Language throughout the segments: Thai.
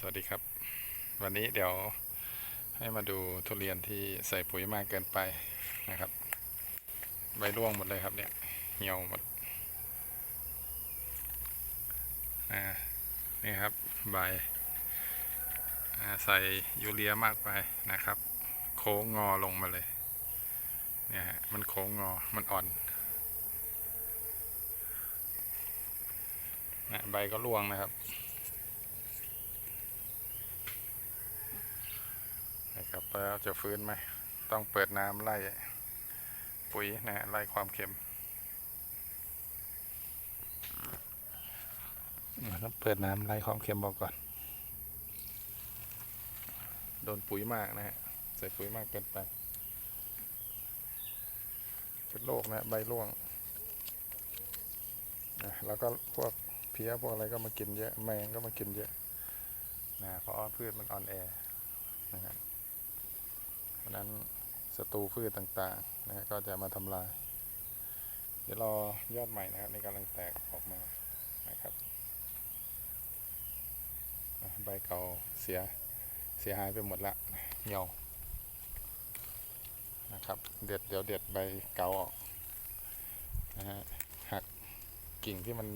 สวัสดีครับ วันนี้เดี๋ยวให้มาดูทุเรียนที่ใส่ปุ๋ยมากเกินไปนะครับ ใบร่วงหมดเลยครับเนี่ยเหี่ยวหมดนี่ครับใบใส่ยูเรียมากไปนะครับ โค้งงอลงมาเลยเนี่ยฮะมันโค้งงอมันอ่อนนะใบก็ร่วงนะครับ นะครับ แล้วจะฟื้นไหม ต้องเปิดน้ำไล่ปุ๋ยนะไล่ความเค็มต้องเปิดน้ำไล่ความเค็มบอกก่อน โดนปุ๋ยมากนะฮะ ใส่ปุ๋ยมากเกินไปเชื้อโรคนะใบร่วงนะแล้วก็พวกเพี้ยพวกอะไรก็มากินเยอะ แมงก็มากินเยอะนะเพราะพืชมันอ่อนแอนะครับ ราะนั้นศัตรูพืชต่างๆนะก็จะมาทำลาย เดี๋ยวรอยอดใหม่นะครับในกำลังแตกออกมานะครับใบเก่าเสียเสียหายไปหมดละเหี่ยวนะครับเด็ดเดี๋ยวเด็ดใบเก่าออกนะฮะหักกิ่งที่มัน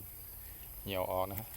เหี่ยวออกนะฮะ